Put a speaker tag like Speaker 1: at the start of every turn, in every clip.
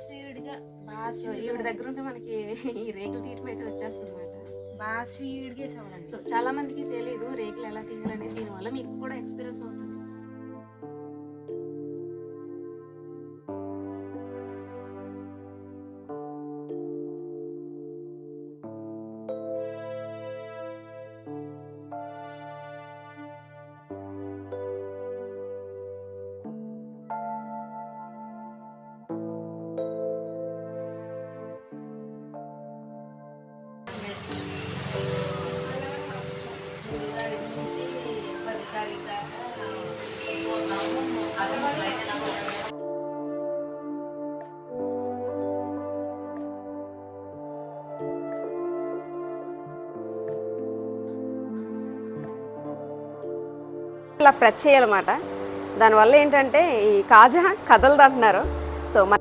Speaker 1: స్పీడ్గా బాగా
Speaker 2: ఈవిడ దగ్గర ఉంటే మనకి ఈ రేకులు తీయటం అయితే వచ్చేస్తుంది అనమాట
Speaker 1: బాగా స్పీడ్గా
Speaker 2: సో చాలా మందికి తెలియదు రేకులు ఎలా తీయాలనేది దీనివల్ల మీకు కూడా ఎక్స్పీరియన్స్ అవుతుంది. ఇలా ప్రెస్ చేయాలన్నమాట. దానివల్ల ఏంటంటే ఈ కాజా కదలదు అంటున్నారు. సో మన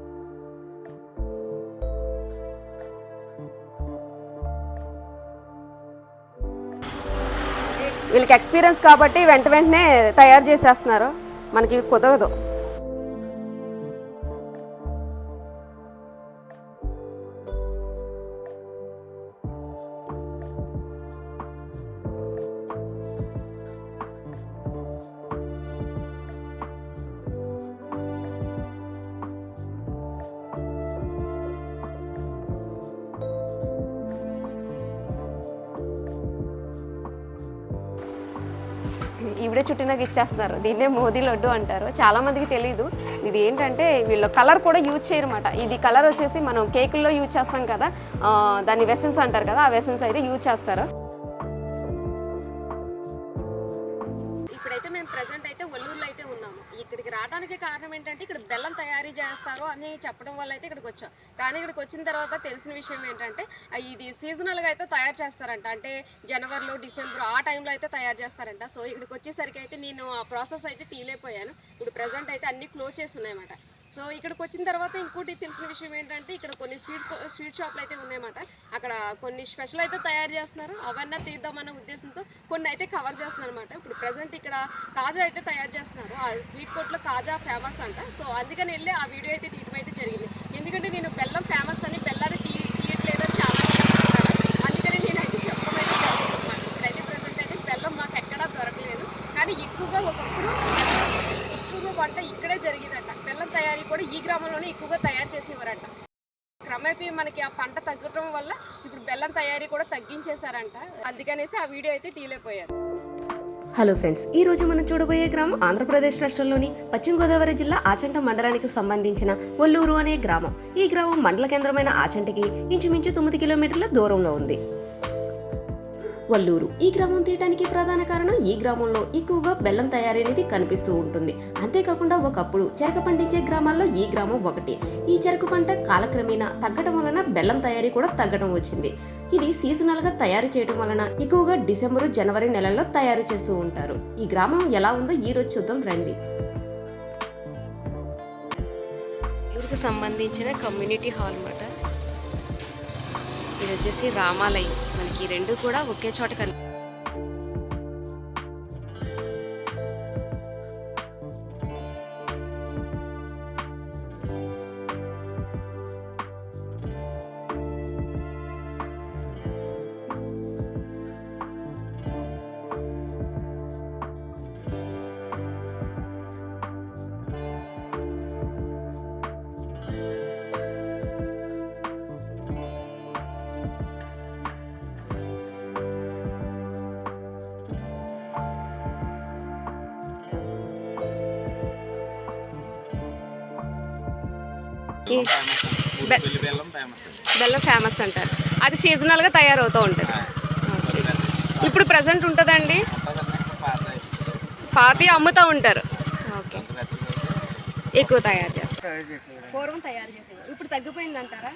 Speaker 2: వీళ్ళకి ఎక్స్పీరియన్స్ కాబట్టి వెంట వెంటనే తయారు చేసేస్తున్నారు. మనకి ఇవి కుదరదు. ఈవిడే చుట్టినాక ఇచ్చేస్తున్నారు. దీన్నే మోదీ లడ్డు అంటారు. చాలా మందికి తెలియదు ఇది ఏంటంటే వీళ్ళు కలర్ కూడా యూజ్ చేయరమాట. ఇది కలర్ వచ్చేసి మనం కేకుల్లో యూజ్ చేస్తాం కదా దాన్ని వెసన్స్ అంటారు కదా ఆ వెసన్స్ అయితే యూజ్ చేస్తారు. రావడానికి కారణం ఏంటంటే ఇక్కడ బెల్లం తయారీ చేస్తారు అని చెప్పడం వల్ల అయితే ఇక్కడికి వచ్చాం. కానీ ఇక్కడికి వచ్చిన తర్వాత తెలిసిన విషయం ఏంటంటే ఇది సీజనల్గా అయితే తయారు చేస్తారంట. అంటే జనవరిలో డిసెంబర్ ఆ టైంలో అయితే తయారు చేస్తారంట. సో ఇక్కడికి వచ్చేసరికి అయితే నేను ఆ ప్రాసెస్ అయితే తీయలేకపోయాను. ఇప్పుడు ప్రజెంట్ అయితే అన్ని క్లోజ్ చేసి ఉన్నాయన్నమాట. సో ఇక్కడికి వచ్చిన తర్వాత ఇంకోటి తెలిసిన విషయం ఏంటంటే ఇక్కడ కొన్ని స్వీట్ స్వీట్ షాప్లు అయితే ఉన్నాయన్నమాట. అక్కడ కొన్ని స్పెషల్ అయితే తయారు చేస్తున్నారు. అవన్నీ తీద్దామన్న ఉద్దేశంతో కొన్ని అయితే కవర్ చేస్తున్నారు అనమాట ఇప్పుడు ప్రజెంట్ ఇక్కడ కాజా అయితే తయారు చేస్తున్నారు. ఆ స్వీట్ కోట్లో కాజా ఫేమస్ అంట. సో అందుకని వెళ్ళి ఆ వీడియో అయితే తీయడం అయితే జరిగింది ఎందుకంటే నేను బెల్లం ఫేమస్ అని బెల్లాన్ని తీ తీయట్లేదని చాలా మంది అంటున్నారు. అందుకని నేను అయితే చెప్పడం అయితే జరుగుతుంది ఇక్కడైతే ప్రజెంట్ అయితే బెల్లం మాకు ఎక్కడా దొరకలేదు కానీ ఎక్కువగా ఒకప్పుడు ఎక్కువగా వంట ఇక్కడే జరిగేదంట బెల్లం తయారీ కూడా ఈ గ్రామంలోనే ఎక్కువగా తయారు చేసేవారంట క్రమేపీ మనకి ఆ పంట తగ్గటం వల్ల ఇప్పుడు బెల్లం తయారీ చేశారంట. అందుకనేసి ఆ వీడియో అయితే తీయలేకపోయారు. హలో ఫ్రెండ్స్ ఈ రోజు మనం చూడబోయే గ్రామం ఆంధ్రప్రదేశ్ రాష్ట్రంలోని పశ్చిమ గోదావరి జిల్లా ఆచంట మండలానికి సంబంధించిన ఒల్లూరు అనే గ్రామం. ఈ గ్రామం మండల కేంద్రమైన ఆచంటకి ఇంచుమించు తొమ్మిది కిలోమీటర్ల దూరంలో ఉంది. వల్లూరు. ఈ గ్రామం తీయడానికి ప్రధాన కారణం ఈ గ్రామంలో ఎక్కువగా బెల్లం తయారీ అనేది కనిపిస్తూ ఉంటుంది. అంతేకాకుండా ఒకప్పుడు చెరకు పండించే గ్రామాల్లో ఈ గ్రామం ఒకటి. ఈ చెరకు పంట కాలక్రమేణా తగ్గడం వలన బెల్లం తయారీ కూడా తగ్గడం వచ్చింది. ఇది సీజనల్గా తయారు చేయడం వలన ఎక్కువగా డిసెంబరు జనవరి నెలల్లో తయారు చేస్తూ ఉంటారు. ఈ గ్రామం ఎలా ఉందో ఈ రోజు చూద్దాం రండి. ఊరికి సంబంధించిన కమ్యూనిటీ హాల్ అన్నమాట ఇది వచ్చేసి రామాలయం. మనకి ఈ రెండు కూడా ఒకే చోట కనిపి
Speaker 3: బెల్లం ఫేమస్
Speaker 2: బెల్లం ఫేమస్ అంటారు. అది సీజనల్గా తయారవుతూ ఉంటుంది. ఇప్పుడు ప్రజెంట్ ఉంటుందండి?
Speaker 3: పాత
Speaker 2: అమ్ముతూ ఉంటారు. ఓకే. ఎక్కువ తయారు చేస్తారు. పూర్వం తయారు చేసేవారు. ఇప్పుడు తగ్గిపోయింది. అంటారా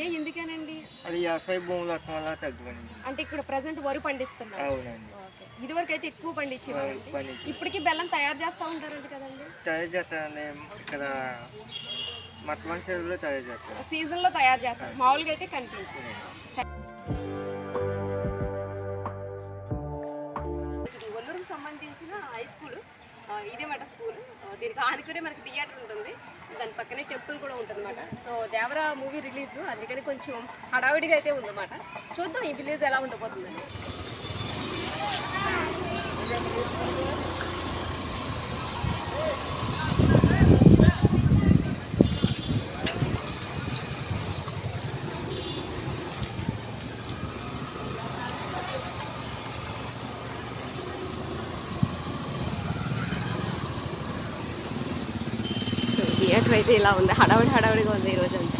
Speaker 2: ఏ ఎందుకేనండి?
Speaker 4: అది వ్యవసాయ భూములు అర్థం వల్ల తగ్గిపోయింది.
Speaker 2: అంటే ఇక్కడ ప్రజెంట్ వరి పండిస్తున్నారు.
Speaker 4: అవునండి.
Speaker 2: ఓకే. ఇదివరకు అయితే ఎక్కువ పండించేవారు.
Speaker 4: పండించి
Speaker 2: ఇప్పటికీ బెల్లం తయారు చేస్తూ ఉంటారంట కదండి.
Speaker 4: తయారు చేస్తారండి ఇక్కడ మట్మన్ తయారు చేస్తారు.
Speaker 2: సీజన్లో తయారు చేస్తారు. మామూలుగా అయితే కనిపించింది. ఇది ఒల్లూరుకు సంబంధించిన హై స్కూల్ ఇదే మాట స్కూల్ దీనికి ఆనుకునే మనకి థియేటర్ ఉంటుంది. దాని పక్కనే టెంపుల్ కూడా ఉంటుంది అనమాట సో దేవరా మూవీ రిలీజ్ అందుకని కొంచెం హడావిడిగా అయితే ఉందన్నమాట. చూద్దాం ఈ విలేజ్ ఎలా ఉండబోతుందని సో థియేటర్ అయితే ఇలా ఉంది. హడావిడి హడావిడిగా ఉంది ఈరోజు అంతా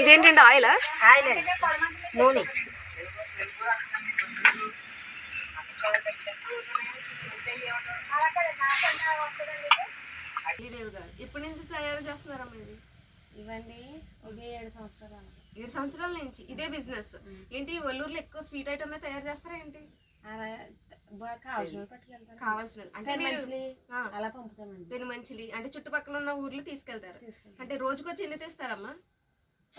Speaker 2: ఇదేంటండి ఆయిల్
Speaker 1: ఆయిల్. నూనె.
Speaker 2: ఎప్పటి నుంచి తయారు చేస్తున్నారమ్మా ఇది?
Speaker 1: ఇవన్నీ ఒక ఏడు సంవత్సరాలు అన్నమాట.
Speaker 2: ఏడు సంవత్సరాల నుంచి ఇదే బిజినెస్. ఏంటి ఒల్లూరులో ఎక్కువ స్వీట్ ఐటమే తయారు చేస్తారా ఏంటి?
Speaker 1: కావాల్సిన
Speaker 2: అంటే
Speaker 1: పెను అలా పంపుతామండి.
Speaker 2: మంచిలి అంటే చుట్టుపక్కల ఉన్న ఊర్లు తీసుకెళ్తారు.
Speaker 1: తీసుకెళ్తాం
Speaker 2: అంటే రోజుకొచ్చి ఎన్ని తెస్తారమ్మా?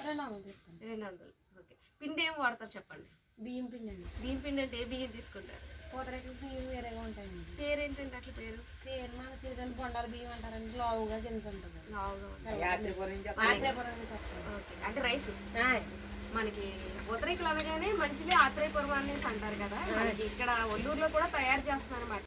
Speaker 1: రెండు వందలు
Speaker 2: రెండు వందలు. ఓకే. పిండి ఏం వాడతారు చెప్పండి.
Speaker 1: బియ్యం పిండి అండి.
Speaker 2: బియ్యం పిండి అంటే ఏ బియ్యం తీసుకుంటారు?
Speaker 1: పూతరేకులు బియ్యం వేరేగా ఉంటాయండి.
Speaker 2: పేరేంటండి అట్లా పేరు?
Speaker 1: పేరు మన తీరని బొండాల బియ్యం అంటారండి లావుగా గింజ ఉంటుంది. ఆత్రేపురం నుంచి
Speaker 2: అంటే రైస్? మనకి ఉత్తరేకులు అనగానే మంచిది ఆత్రేయపురం అనేసి అంటారు కదా. మనకి ఇక్కడ ఒల్లూరులో కూడా తయారు చేస్తున్నారు అన్నమాట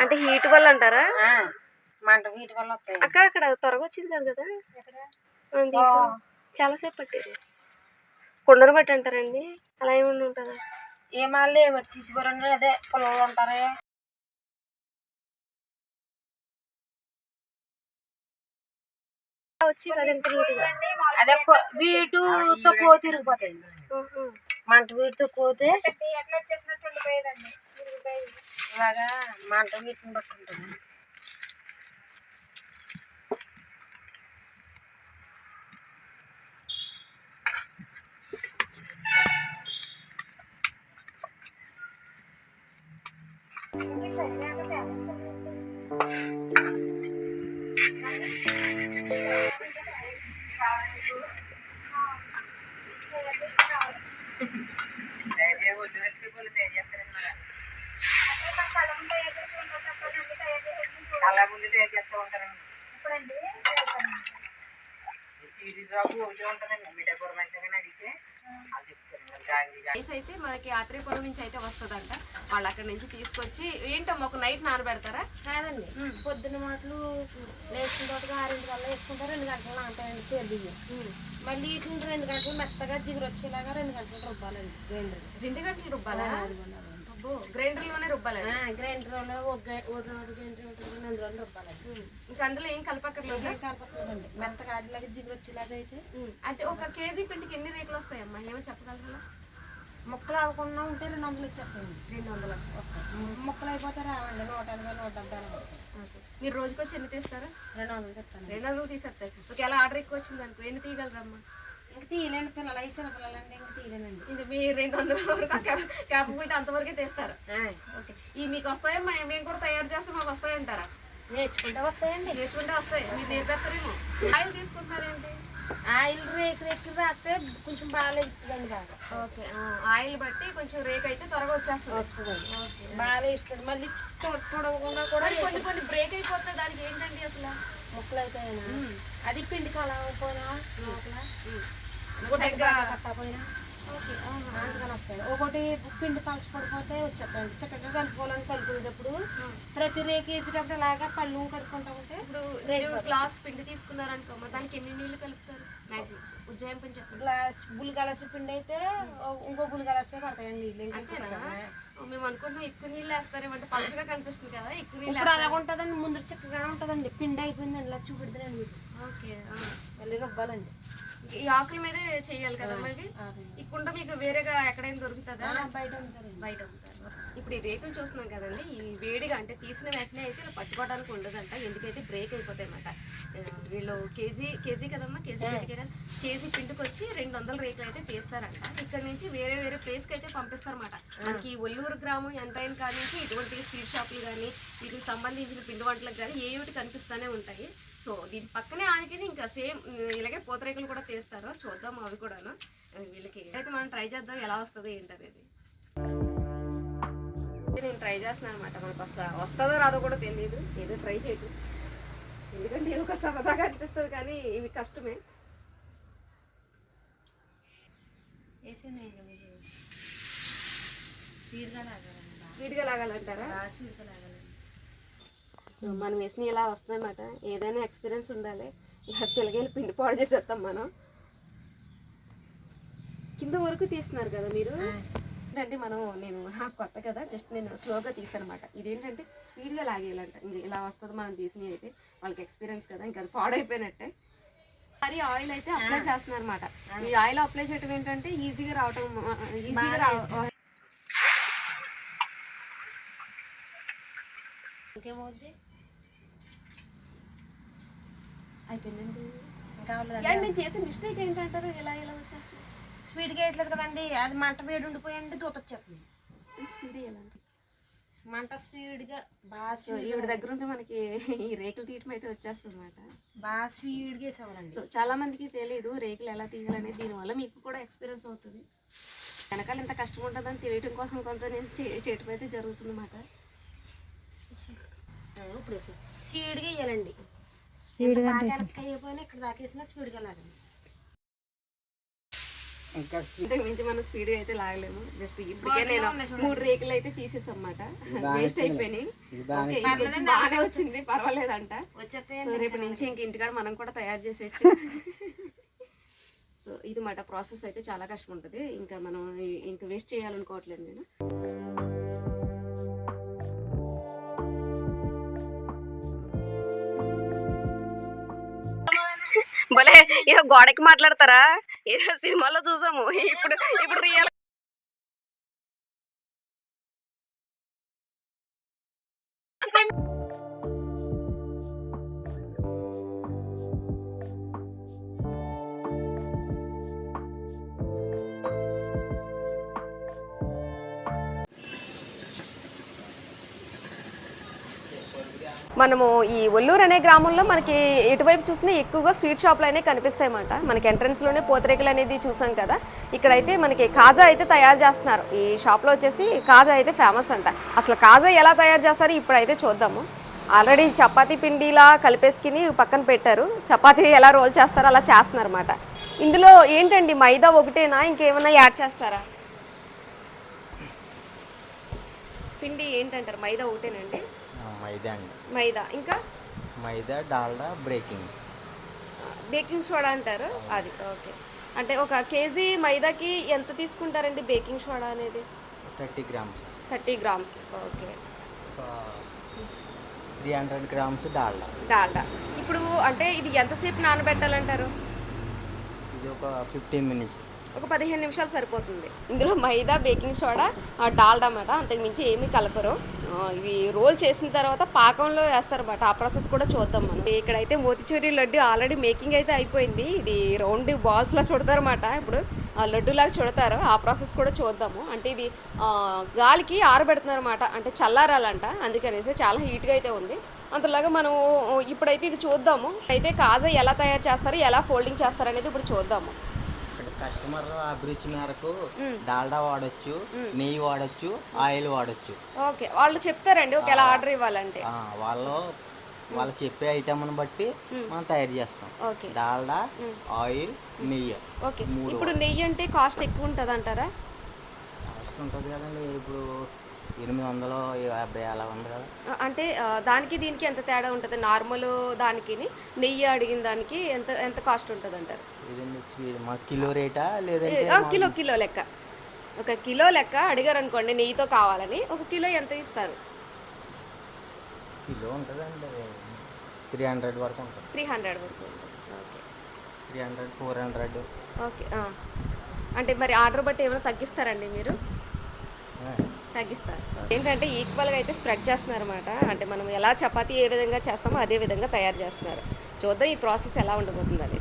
Speaker 2: అంటే హీట్ వల్ల అంటారా?
Speaker 1: మంట వీటి వల్ల వస్తాయి.
Speaker 2: అక్క అక్కడ త్వరగా వచ్చింది కాదు కదా. చాలాసేపు పట్టింది. కొండను బట్టి అంటారండి. అలా ఏమన్నా ఉంటుందా?
Speaker 1: ఏ మళ్ళీ ఏమి తీసిపోరండి అదే పొలంలో ఉంటారే. అదే వీటుతో కో తిరిగిపోతాయి మంట వీటితో కోతే ఇలాగా మంట వీటిని బట్టి
Speaker 3: అలా ముందు తయారు చేస్తూ ఉంటారండి? సీడీ డ్రాప్ ఒకటి ఉంటుందండి. మీటకూర మంచిగానే అడిగితే
Speaker 2: రైస్ అయితే మనకి ఆత్రేయపురం నుంచి అయితే వస్తుందంట. వాళ్ళు అక్కడ నుంచి తీసుకొచ్చి ఏంటమ్మా ఒక నైట్ నానబెడతారా?
Speaker 1: కాదండి. పొద్దున్న మాటలు లేచిన తోటగా ఆరింటి కల్లా వేసుకుంటారు రెండు గంటలు నానతాయండి పేరు బియ్యం. మళ్ళీ వీటిని రెండు గంటలు మెత్తగా జిగురు వచ్చేలాగా రెండు గంటలు రుబ్బాలండి గ్రైండర్.
Speaker 2: రెండు గంటలు రుబ్బాలా? అబ్బో గ్రైండర్లోనే రుబ్బాలండి.
Speaker 1: గ్రైండర్ గ్రైండర్ ఉంటుంది అందులో రుబ్బాలండి
Speaker 2: ఇంకా అందులో ఏం కలపక్కర్లేదు?
Speaker 1: మెత్తగా ఆడిలాగా జిగురు వచ్చేలాగా అయితే.
Speaker 2: అంటే ఒక కేజీ పిండికి ఎన్ని రేకులు వస్తాయమ్మా? ఏమో చెప్పగలరా?
Speaker 1: ముక్కలు అవ్వకుండా ఉంటే రెండు వందలు ఇచ్చేస్తాయండి
Speaker 2: రెండు వందలు వస్తాయి?
Speaker 1: ముక్కలు అయిపోతే రావండి. నూట ఎనభై నూట డెబ్బై.
Speaker 2: మీరు రోజుకొచ్చి ఎన్ని తీస్తారా?
Speaker 1: రెండు వందలు చెప్తాను.
Speaker 2: రెండు వందలు తీసేస్తారు ఒకవేళ ఆర్డర్ ఎక్కువ వచ్చింది అనుకో ఎన్ని తీయగలరమ్మా?
Speaker 1: ఇంక తీయలేండి పిల్లలు అయితే చిన్న పిల్లలండి ఇంక తీయలేనండి.
Speaker 2: ఇంకా మీ రెండు వందల వరకు క్యాపబిలిటీ అంతవరకే తీస్తారు. ఓకే. ఈ మీకు వస్తాయమ్మా మేము కూడా తయారు చేస్తే మాకు వస్తాయంటారా?
Speaker 1: నేర్చుకుంటే వస్తాయండి.
Speaker 2: నేర్చుకుంటే వస్తాయి. మీరు నేర్పేస్తారేమో. ఆయిల్ తీసుకుంటున్నారేంటి
Speaker 1: ఆయిల్ రేకు రేకు రాస్తే కొంచెం బాగా ఇస్తుందండి బాగా.
Speaker 2: ఓకే. ఆయిల్ బట్టి కొంచెం రేక్ అయితే త్వరగా వచ్చేస్తుంది.
Speaker 1: వస్తుందండి.
Speaker 2: ఓకే.
Speaker 1: బాగా ఇస్తుంది. మళ్ళీ తొడ- తొడవకుండా కూడా
Speaker 2: కొన్ని కొన్ని బ్రేక్ అయిపోతే దానికి ఏంటండి అసలు?
Speaker 1: ముక్కలు అవుతాయనా అది పిండి కొలవకపోయినా లోపల? ఒకటి పిండి పలచ పడిపోతే వచ్చేస్తాయండి చక్కగా కలుపుకోవాలని కలుపుకునేటప్పుడు ప్రతి రేకు వేసేటప్పుడు ఇలాగా పళ్ళు కలుపుకుంటా ఉంటే
Speaker 2: ఇప్పుడు మీరు గ్లాస్ పిండి తీసుకున్నారనుకోమా దానికి ఎన్ని నీళ్ళు కలుపుతారు? మ్యాక్సిమం ఉజ్జాయింపని చెప్పండి.
Speaker 1: గ్లాస్ బుల్ గలాసు పిండి అయితే ఇంకో బుల్ గలాసే పడతాయండి నీళ్ళు ఇంకా
Speaker 2: అంతేనా? మేము అనుకుంటున్నాం ఎక్కువ నీళ్ళు వేస్తారేమంటే పలుచగా కనిపిస్తుంది కదా ఎక్కువ నీళ్ళు
Speaker 1: ఇప్పుడు అలా ఉంటుందండి. ముందు చిక్కగా ఉంటుందండి. పిండి అయిపోయిందండి. ఇలా చూపెడుతున్నాను మీకు
Speaker 2: ఓకే.
Speaker 1: మళ్ళీ రుబ్బాలండి.
Speaker 2: ఈ ఆకుల మీదే చేయాలి కదమ్మా ఇవి. ఈ కుండ మీకు వేరేగా ఎక్కడైనా దొరుకుతుందా?
Speaker 1: బయట
Speaker 2: బయట ఇప్పుడు ఈ రేకులు చూస్తున్నాం కదండి ఈ వేడిగా అంటే తీసిన వెంటనే అయితే ఇలా పట్టుకోవడానికి ఉండదంట ఎందుకైతే బ్రేక్ అయిపోతాయి వీళ్ళు కేజీ కేజీ కదమ్మా కేజీ పిండికే కదా? కేజీ పిండికి వచ్చి రెండు వందల రేకులు అయితే తీస్తారంట. ఇక్కడ నుంచి వేరే వేరే ప్లేస్కి అయితే పంపిస్తారన్నమాట. మనకి ఒల్లూరు గ్రామం ఎంటైన్ కాడి నుంచి ఇటువంటి స్వీట్ షాపులు కానీ వీటికి సంబంధించిన పిండి వంటలకు కానీ ఏ ఒకటి కనిపిస్తూనే ఉంటాయి. సో దీని పక్కనే ఆనికిని ఇంకా సేమ్ ఇలాగే పూతరేకులు కూడా తీస్తారు చూద్దాం అవి కూడాను. వీళ్ళకి అయితే మనం ట్రై చేద్దాం ఎలా వస్తుందో ఏంటనేది. నేను ట్రై చేస్తున్నాను అనమాట మనకు వస్తా వస్తుందో రాదో కూడా తెలియదు ఏదో ట్రై చేయటం. ఎందుకంటే ఇది ఒక సరదాగా అనిపిస్తుంది కానీ ఇవి కష్టమే.
Speaker 1: స్పీడ్గా
Speaker 2: స్పీడ్గా లాగాలంటారా?
Speaker 1: స్పీడ్గా లాగాలండి
Speaker 2: సో మనం వేసిన ఇలా వస్తుందన్నమాట ఏదైనా ఎక్స్పీరియన్స్ ఉండాలి. ఇలా పిల్లగేలు పిండి పాడు చేసేస్తాం మనం. కింద వరకు తీస్తున్నారు కదా మీరు? ఏంటంటే మనం నేను నాకు కొత్త కదా జస్ట్ నేను స్లోగా తీసానమాట ఇదేంటంటే స్పీడ్గా లాగేయాలంట. ఇంక ఇలా వస్తుంది మనం తీసినవి అయితే. వాళ్ళకి ఎక్స్పీరియన్స్ కదా ఇంకా అది పాడైపోయినట్టే. మరి ఆయిల్ అయితే అప్లై చేస్తున్నారు అనమాట ఈ ఆయిల్ అప్లై చేయడం ఏంటంటే ఈజీగా రావటం ఈజీగా రా
Speaker 1: ఇంకేమవుద్ది?
Speaker 2: అయిపోయిందండి నేను చేసిన మిస్టేక్ ఏంటంటారు? ఇలా ఇలా వచ్చేస్తుంది
Speaker 1: స్పీడ్గా వేయట్లేదు కదండి. అది మంట వేడి ఉండిపోయండి దూత వచ్చేస్తుంది
Speaker 2: స్పీడ్ వేయాలండి
Speaker 1: మంట స్పీడ్గా బాగా
Speaker 2: సో ఈవిడ దగ్గర ఉంటే మనకి ఈ రేకులు తీయటం అయితే వచ్చేస్తుంది అనమాట
Speaker 1: బాగా స్పీడ్గా వేసేవాళ్ళండి.
Speaker 2: సో చాలా మందికి తెలియదు రేకులు ఎలా తీయాలనేది దీనివల్ల మీకు కూడా ఎక్స్పీరియన్స్ అవుతుంది. వెనకాల ఇంత కష్టం ఉంటుందని తెలియటం కోసం కొంత నేను చేయటం అయితే జరుగుతుంది అన్నమాట
Speaker 1: ఇప్పుడు స్పీడ్గా వేయాలండి. స్పీడ్గా ఇక్కడ లాగండి.
Speaker 3: ఇంకా
Speaker 2: మించి మనం స్పీడ్గా అయితే లాగలేము. జస్ట్ ఇప్పటికే నేను మూడు రేకులు అయితే తీసేసాం అన్నమాట వేస్ట్ అయిపోయినాయి. బాగానే వచ్చింది. పర్వాలేదంట.
Speaker 1: వచ్చేస్తే
Speaker 2: సో రేపు నుంచి ఇంక ఇంటికాడ మనం కూడా తయారు సో ఇది మాట ప్రాసెస్ అయితే చాలా కష్టం ఉంటుంది. ఇంకా మనం ఇంకా వేస్ట్ చేయాలనుకోవట్లేదు నేను. భలే ఏ గోడకి మాట్లాడతారా? ఏదో సినిమాలో చూసాము. ఇప్పుడు ఇప్పుడు రియల్ మనము ఈ ఒల్లూరు అనే గ్రామంలో మనకి ఎటువైపు చూసినా ఎక్కువగా స్వీట్ షాప్లు అనేవి కనిపిస్తాయన్నమాట. మనకి ఎంట్రన్స్లోనే పూతరేకులు అనేది చూసాం కదా. ఇక్కడైతే మనకి కాజా అయితే తయారు చేస్తున్నారు. ఈ షాప్లో వచ్చేసి కాజా అయితే ఫేమస్ అంట. అసలు కాజా ఎలా తయారు చేస్తారో ఇప్పుడైతే చూద్దాము. ఆల్రెడీ చపాతీ పిండిలా కలిపేసుకుని పక్కన పెట్టారు. చపాతీ ఎలా రోల్ చేస్తారో అలా చేస్తున్నారు అనమాట ఇందులో ఏంటండి? మైదా ఒకటేనా? ఇంకేమైనా యాడ్ చేస్తారా? పిండి ఏంటంటారు? మైదా ఒకటేనండి.
Speaker 4: మైదా అండి.
Speaker 2: మైదా. ఇంకా?
Speaker 4: మైదా డాల్డా బ్రేకింగ్.
Speaker 2: బేకింగ్ సోడా అంటారు? అది ఓకే. అంటే ఒక కేజీ మైదాకి ఎంత తీసుకుంటారండి బేకింగ్ సోడా అనేది?
Speaker 4: Thirty grams.
Speaker 2: Thirty grams okay.
Speaker 4: Three hundred grams Dalda.
Speaker 2: Dalda. ఇప్పుడు అంటే ఇది ఎంతసేపు నానబెట్టాలంటారు?
Speaker 4: ఇది ఒక ఫిఫ్టీన్ మినిట్స్.
Speaker 2: ఒక పదిహేను నిమిషాలు సరిపోతుంది. ఇందులో మైదా బేకింగ్ సోడా డాల్డా అన్నమాట అంతకు మించి ఏమీ కలపరు. ఇవి రోల్ చేసిన తర్వాత పాకంలో వేస్తారన్నమాట ఆ ప్రాసెస్ కూడా చూద్దాం మనం. ఇక్కడైతే మోతిచూరి లడ్డు ఆల్రెడీ మేకింగ్ అయితే అయిపోయింది. ఇది రౌండ్ బాల్స్లా చుడతారన్నమాట ఇప్పుడు. ఆ లడ్డులాగా చుడతారు. ఆ ప్రాసెస్ కూడా చూద్దాము. అంటే ఇది గాలికి ఆరబెడుతున్నారు అనమాట అంటే చల్లారాలంట. అందుకనేసి చాలా హీట్గా అయితే ఉంది. అంతలాగా మనం ఇప్పుడైతే ఇది చూద్దాము. అయితే కాజా ఎలా తయారు చేస్తారు ఎలా ఫోల్డింగ్ చేస్తారు అనేది ఇప్పుడు చూద్దాము.
Speaker 4: కస్టమర్ అభిరుచి మేరకు డాల్డా వాడచ్చు నెయ్యి వాడచ్చు ఆయిల్ వాడచ్చు.
Speaker 2: ఓకే వాళ్ళు చెప్తారండి ఒక ఎలా ఆర్డర్ ఇవ్వాలంటే.
Speaker 4: ఆ, వాళ్ళు
Speaker 5: వాళ్ళు చెప్పే ఐటమ్ని బట్టి మనం తయారు చేస్తాం.
Speaker 2: ఓకే.
Speaker 5: డాల్డా ఆయిల్ నెయ్యి
Speaker 2: ఓకే ఇప్పుడు నెయ్యి అంటే కాస్ట్ ఎక్కువ ఉంటుంది అంటారా
Speaker 5: కాస్ట్ ఉంటుంది కదండి ఇప్పుడు ఎనిమిది వందలు యాభై అలా ఉంది కదా.
Speaker 2: అంటే దానికి దీనికి ఎంత తేడా ఉంటుంది? నార్మల్ దానికి నెయ్యి అడిగిన దానికి ఎంత ఎంత కాస్ట్ ఉంటుంది అంటారు
Speaker 5: మా కిలో రేటా లేదంటే
Speaker 2: కిలో కిలో లెక్క. ఒక కిలో లెక్క అడిగారు అనుకోండి నెయ్యితో కావాలని ఒక కిలో ఎంత ఇస్తారు?
Speaker 5: కిలో ఉంటుందండి. త్రీ హండ్రెడ్ వరకు ఉంటుంది.
Speaker 2: త్రీ హండ్రెడ్ వరకు okay.
Speaker 5: Three hundred four hundred.
Speaker 2: Okay. అంటే మరి ఆర్డర్ బట్టి ఏమైనా తగ్గిస్తారండి మీరు? తగ్గిస్తారు. ఏంటంటే ఈక్వల్గా అయితే స్ప్రెడ్ చేస్తున్నారు అనమాట అంటే మనం ఎలా చపాతీ ఏ విధంగా చేస్తామో అదే విధంగా తయారు చేస్తున్నారు. చూద్దాం ఈ ప్రాసెస్ ఎలా ఉండబోతుంది అది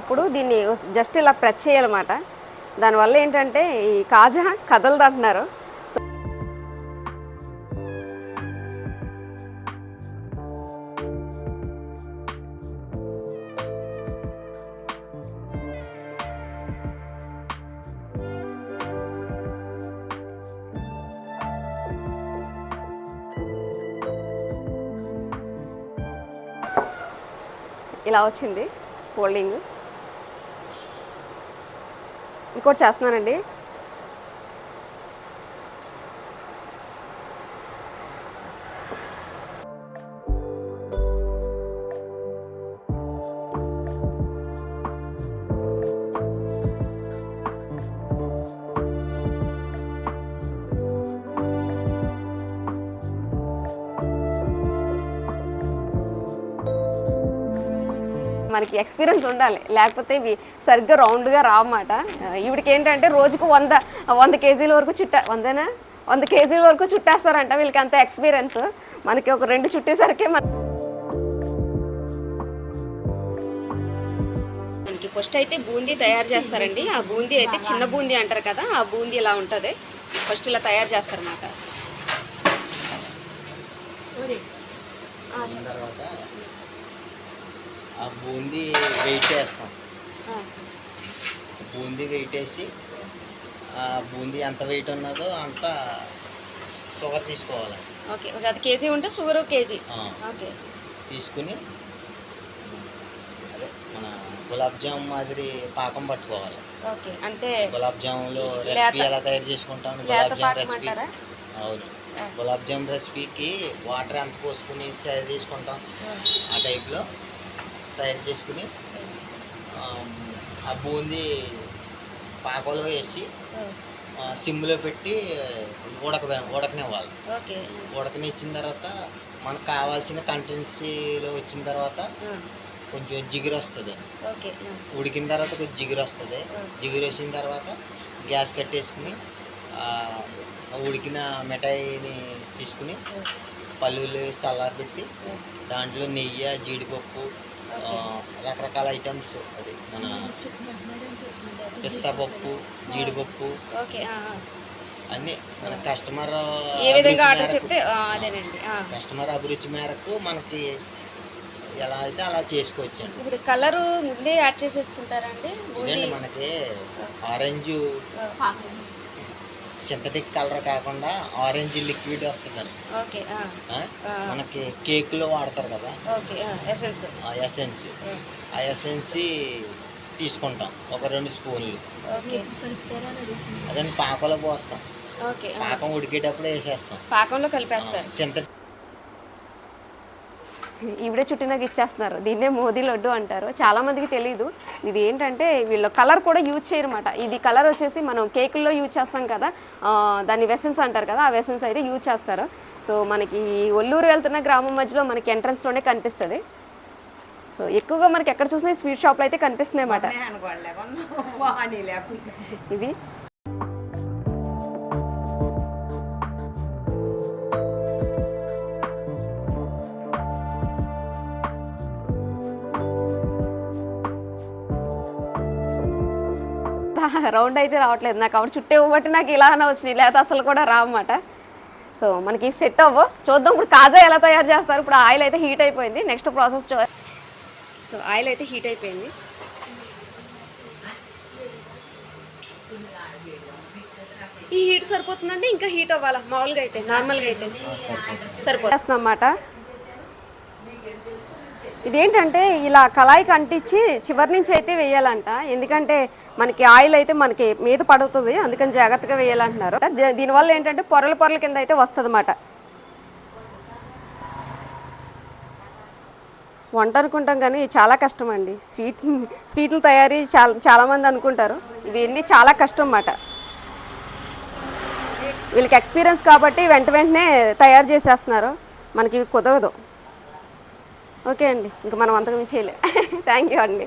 Speaker 2: అప్పుడు దీన్ని జస్ట్ ఇలా ప్రెస్ చేయాలన్నమాట. దానివల్ల ఏంటంటే ఈ కాజా కదలదు అంటున్నారు. ఇలా వచ్చింది ఫోల్డింగ్ ఇంకోటి చేస్తున్నానండి. మనకి ఎక్స్పీరియన్స్ ఉండాలి. లేకపోతే ఇవి సరిగ్గా రౌండ్గా రావన్నమాట ఈవిడికి ఏంటంటే రోజుకు వంద వంద కేజీల వరకు చుట్ట వందనా? వంద కేజీల వరకు చుట్టేస్తారంట వీళ్ళకి అంత ఎక్స్పీరియన్స్ మనకి ఒక రెండు చుట్టేసరికి మన మనకి ఫస్ట్ అయితే బూందీ తయారు చేస్తారండి. ఆ బూందీ అయితే చిన్న బూందీ అంటారు కదా ఆ బూందీ ఇలా ఉంటుంది. ఫస్ట్ ఇలా తయారు చేస్తారన్నమాట. ఆ,
Speaker 5: బూందీ వెయిట్ వేస్తాం బూందీ వెయిట్ వేసి ఆ బూందీ ఎంత వెయిట్ ఉన్నదో అంత షుగర్ తీసుకోవాలి.
Speaker 2: ఓకే ఒక అది కేజీ ఉంటే షుగర్ కేజీ. ఓకే.
Speaker 5: తీసుకుని అదే మన గులాబ్ జామ్ మాదిరి పాకం పట్టుకోవాలి.
Speaker 2: ఓకే అంటే
Speaker 5: గులాబ్ జాములు రెసిపీ ఎలా తయారు చేసుకుంటాం గులాబ్ జామ్ రెసిపీ. అవును. గులాబ్ జామ్ రెసిపీకి వాటర్ ఎంత పోసుకుని తయారు చేసుకుంటాం? ఆ టైప్లో తయారు చేసుకుని ఆ, బూందీ పాకంలో వేసి సిమ్లో పెట్టి ఉడక ఉడకనివ్వాలి.
Speaker 2: ఓకే.
Speaker 5: ఉడకనిచ్చిన తర్వాత మనకు కావాల్సిన కంటెన్సీలో వచ్చిన తర్వాత కొంచెం జిగురు వస్తుంది. ఉడికిన తర్వాత కొంచెం జిగురు వస్తుంది. జిగురు వచ్చిన తర్వాత గ్యాస్ కట్టేసుకుని ఉడికిన మిఠాయిని తీసుకుని పల్లీలు వేసి చల్లారబెట్టి దాంట్లో నెయ్యి జీడిపప్పు రకరకాల ఐటమ్స్ అది. మన పిస్తా పప్పు జీడిపప్పు.
Speaker 2: ఓకే
Speaker 5: అన్నీ మన కస్టమర్
Speaker 2: ఏ విధంగా ఆర్డర్ చెప్తే అదేనండి.
Speaker 5: కస్టమర్ అభిరుచి మేరకు మనకి ఎలా అయితే అలా చేసుకోవచ్చు
Speaker 2: ఇప్పుడు కలరు ముందే యాడ్ చేసేసుకుంటారండి
Speaker 5: మనకి ఆరెంజ్ సింథటిక్ కలర్ కాకుండా ఆరెంజ్ లిక్విడ్ వస్తుందండి.
Speaker 2: ఓకే?
Speaker 5: మనకి కేక్లో వాడతారు కదా?
Speaker 2: Okay essence.
Speaker 5: ఆ ఎసెన్స్. ఆ. ఎసెన్స్ తీసుకుంటాం ఒక రెండు స్పూన్లు.
Speaker 2: ఓకే.
Speaker 5: అదని పాకలో పోస్తాం. పాకం ఉడికేటప్పుడు వేసేస్తాం.
Speaker 2: పాకంలో కలిపేస్తారు.
Speaker 5: సింథటిక్
Speaker 2: ఈవిడే చుట్టినాక ఇచ్చేస్తున్నారు. దీన్నే మోదీ లడ్డు అంటారు. చాలా మందికి తెలియదు ఇది ఏంటంటే వీళ్ళు కలర్ కూడా యూజ్ చేయరన్నమాట. ఇది కలర్ వచ్చేసి మనం కేకుల్లో యూజ్ చేస్తాం కదా దాన్ని వెసన్స్ అంటారు కదా ఆ వెసన్స్ అయితే యూజ్ చేస్తారు. సో మనకి ఒల్లూరు వెళ్తున్న గ్రామం మధ్యలో మనకి ఎంట్రన్స్లోనే కనిపిస్తుంది. సో ఎక్కువగా మనకి ఎక్కడ చూసినా స్వీట్ షాప్లో అయితే కనిపిస్తున్నాయి అన్నమాట. ఇవి రౌండ్ అయితే రావట్లేదు. నాకు ఆవిడ చుట్టే ఇవ్వబట్టి నాకు ఇలానే వచ్చినాయి. లేకపోతే అసలు కూడా రావన్నమాట. సో మనకి సెట్ అవ్వ. చూద్దాం. ఇప్పుడు కాజా ఎలా తయారు చేస్తారు? ఇప్పుడు ఆయిల్ అయితే హీట్ అయిపోయింది. నెక్స్ట్ ప్రాసెస్ సో ఆయిల్ అయితే హీట్ అయిపోయింది. ఈ హీట్ సరిపోతుందంటే ఇంకా హీట్ అవ్వాలా? మామూలుగా అయితే నార్మల్గా అయితే సరిపోతుంది. అన్నమాట ఇదేంటంటే ఇలా కళాయికి అంటించి చివరి నుంచి అయితే వేయాలంట. ఎందుకంటే మనకి ఆయిల్ అయితే మనకి మీద పడుతుంది. అందుకని జాగ్రత్తగా వేయాలంటున్నారు. దీనివల్ల ఏంటంటే పొరల పొరల కింద అయితే వస్తుంది అన్నమాట వంట అనుకుంటాం కానీ చాలా కష్టం అండి స్వీట్స్ స్వీట్లు తయారీ చాలా చాలామంది అనుకుంటారు. ఇవన్నీ చాలా కష్టం అన్నమాట వీళ్ళకి ఎక్స్పీరియన్స్ కాబట్టి వెంట వెంటనే తయారు చేసేస్తున్నారు. మనకి ఇవి కుదరదు. ఓకే అండి. ఇంకా మనం అంతకు మించి చేయలే. థ్యాంక్ యూ అండి.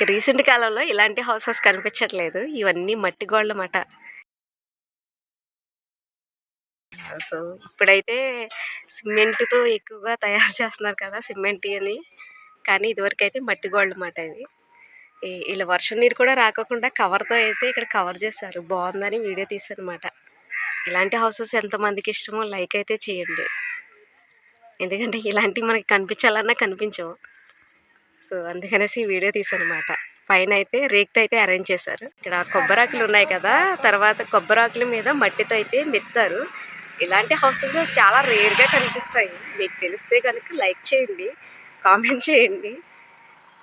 Speaker 2: మనకి రీసెంట్ కాలంలో ఇలాంటి హౌసెస్ కనిపించట్లేదు. ఇవన్నీ మట్టి గోళ్ళ మాట సో ఇప్పుడైతే సిమెంట్తో ఎక్కువగా తయారు చేస్తున్నారు కదా సిమెంట్ అని. కానీ ఇదివరకు అయితే మట్టి గోళ్ళ మాట ఇవి ఇలా వర్షం నీరు కూడా రాకోకుండా కవర్తో అయితే ఇక్కడ కవర్ చేశారు. బాగుందని వీడియో తీసానమాట ఇలాంటి హౌసెస్ ఎంతమందికి ఇష్టమో లైక్ అయితే చేయండి. ఎందుకంటే ఇలాంటివి మనకి కనిపించాలన్నా కనిపించవు. సో అందుకనేసి వీడియో తీసానమాట పైన అయితే రేక్తో అయితే అరేంజ్ చేశారు. ఇక్కడ కొబ్బరాకులు ఉన్నాయి కదా తర్వాత కొబ్బరాకుల మీద మట్టితో అయితే మెత్తారు. ఇలాంటి హౌసెస్ చాలా రేర్గా కనిపిస్తాయి. మీకు తెలిస్తే కనుక లైక్ చేయండి కామెంట్ చేయండి.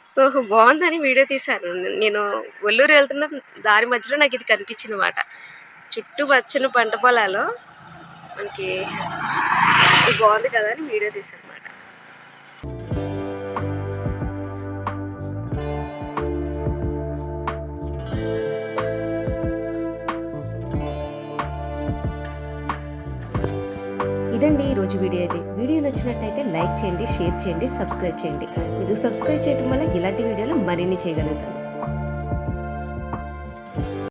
Speaker 2: సో బాగుందని వీడియో తీశాను. నేను ఒల్లూరు వెళ్తున్న దారి మధ్యలో నాకు ఇది కనిపించింది అనమాట చుట్టూ పచ్చని పంట పొలాలు. మనకి ఇది బాగుంది కదా అని వీడియో తీశాను.
Speaker 6: ఇదండి ఈరోజు వీడియో అయితే. వీడియో నచ్చినట్టయితే లైక్ చేయండి షేర్ చేయండి సబ్స్క్రైబ్ చేయండి. మీరు సబ్స్క్రైబ్ చేయడం వల్ల ఇలాంటి వీడియోలు మరిన్ని చేయగలుగుతాను